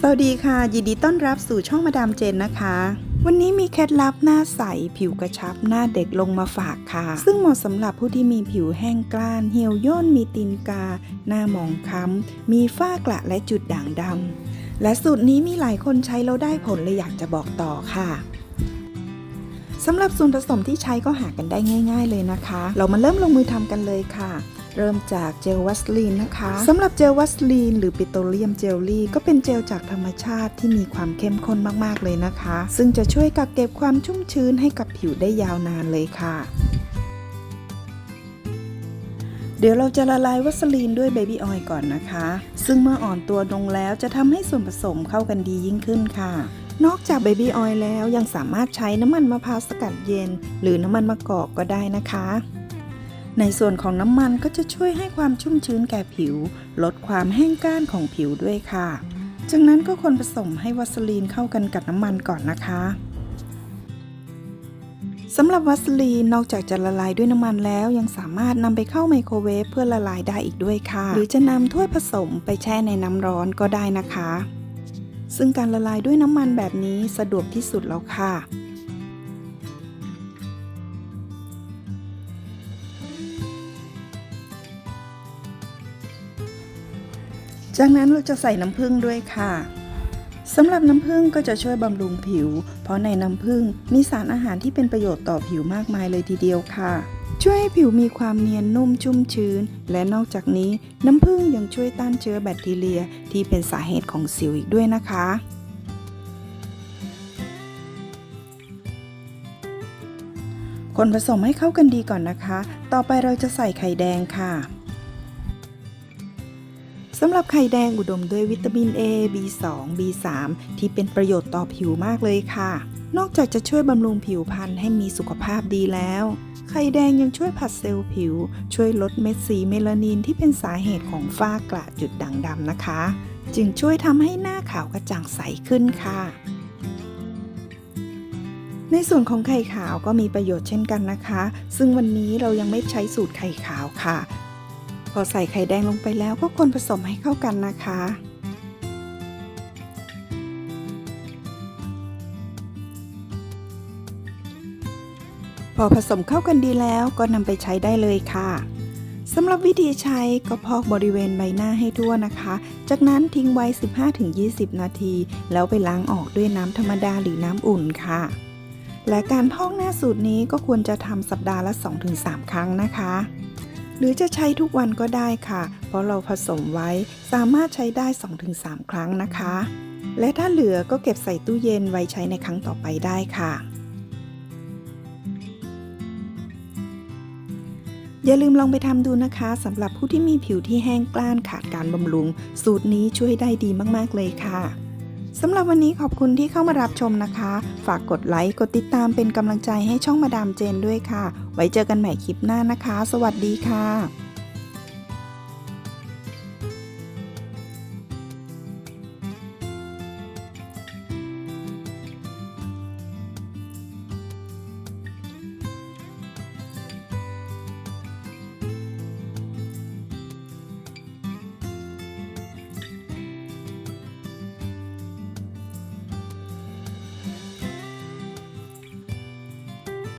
สวัสดีค่ะ ยินดีต้อนรับสู่ช่องมาดามเจนนะคะ วันนี้มีเคล็ดลับหน้าใส ผิวกระชับหน้าเด็กลงมาฝากค่ะ ซึ่งเหมาะสำหรับผู้ที่มีผิวแห้งกร้าน เหี่ยวย่นมีตีนกา หน้าหมองคล้ำ มีฝ้ากระและจุดด่างดำและสูตรนี้มีหลายคนใช้แล้วได้ผลเลยอยากจะบอกต่อค่ะสำหรับส่วนผสมที่ใช้ก็หากันได้ง่าย ๆ เลยนะคะ เรามาเริ่มลงมือทำกันเลยค่ะ เริ่มจากเจลวัสลีนนะคะสำหรับเจลวัสลีนหรือปิโตรเลียมเจลลี่ก็เป็นเจลจากธรรมชาติที่มีความเข้มข้นมากๆเลยนะคะ ซึ่งจะช่วยกักเก็บความชุ่มชื้นให้กับผิวได้ยาวนานเลยค่ะ เดี๋ยวเราจะละลายวัสลีนด้วยเบบี้ออยล์ก่อนนะคะ ซึ่งเมื่ออ่อนตัวลงแล้วจะทำให้ส่วนผสมเข้ากันดียิ่งขึ้นค่ะนอกจากเบบี้ออยล์แล้วยังสามารถใช้น้ำมันมะพร้าวสกัดเย็น หรือน้ำมันมะกอกก็ได้นะคะ ในส่วนของน้ำมันก็จะช่วยให้ความชุ่มชื้นแก่ผิว ลดความแห้งก้านของผิวด้วยค่ะ จากนั้นก็คนผสมให้วัสลีนเข้ากันกับน้ำมันก่อนนะคะสำหรับวัสลีนนอกจากจะละลายด้วยน้ำมันแล้วยังสามารถนำไปเข้าไมโครเวฟเพื่อละลายได้อีกด้วยค่ะ หรือจะนำถ้วยผสมไปแช่ในน้ำร้อนก็ได้นะคะ ซึ่งการละลายด้วยน้ำมันแบบนี้สะดวกที่สุดแล้วค่ะ จากนั้นเราจะใส่น้ำผึ้งด้วยค่ะสำหรับน้ำผึ้งก็จะช่วยบำรุงผิว เพราะในน้ำผึ้งมีสารอาหารที่เป็นประโยชน์ต่อผิวมากมายเลยทีเดียวค่ะ ช่วยให้ผิวมีความเนียนนุ่มชุ่มชื้น และนอกจากนี้น้ำผึ้งยังช่วยต้านเชื้อแบคทีเรียที่เป็นสาเหตุของสิวอีกด้วยนะคะคนผสมให้เข้ากันดีก่อนนะคะ ต่อไปเราจะใส่ไข่แดงค่ะ สำหรับไข่แดงอุดมด้วยวิตามิน A B2 B3 ที่เป็นประโยชน์ต่อผิวมากเลยค่ะ นอกจากจะช่วยบำรุงผิวพรรณให้มีสุขภาพดีแล้ว ไข่แดงยังช่วยผัดเซลล์ผิว ช่วยลดเม็ดสีเมลานินที่เป็นสาเหตุของฝ้ากระจุดด่างดำนะคะ จึงช่วยทำให้หน้าขาวกระจ่างใสขึ้นค่ะในส่วนของไข่ขาวก็มีประโยชน์เช่นกันนะคะ ซึ่งวันนี้เรายังไม่ใช้สูตรไข่ขาวค่ะ อใส่ไข่แดงลงไปแล้วก็คนผสมให้เข้ากันนะคะ พอผสมเข้ากันดีแล้วก็นำไปใช้ได้เลยค่ะสำหรับวิธีใช้ก็พอกบริเวณใบหน้าให้ทั่วนะคะ จากนั้นทิ้งไว้ 15-20 นาที แล้วไปล้างออกด้วยน้ำธรรมดาหรือน้ำอุ่นค่ะ และการพอกหน้าสูตรนี้ก็ควรจะทำสัปดาห์ละ 2-3 ครั้งนะคะ หรือจะใช้ทุกวันก็ได้ค่ะ เพราะเราผสมไว้สามารถใช้ได้ 2-3 ครั้งนะคะ และถ้าเหลือก็เก็บใส่ตู้เย็นไว้ใช้ในครั้งต่อไปได้ค่ะ อย่าลืมลองไปทำดูนะคะสำหรับผู้ที่มีผิวที่แห้งกล้านขาดการบำรุง สูตรนี้ช่วยได้ดีมากๆเลยค่ะ สำหรับวันนี้ขอบคุณที่เข้ามารับชมนะคะ ฝากกดไลค์ กดติดตามเป็นกำลังใจให้ช่องมาดามเจนด้วยค่ะ ไว้เจอกันใหม่คลิปหน้านะคะ สวัสดีค่ะ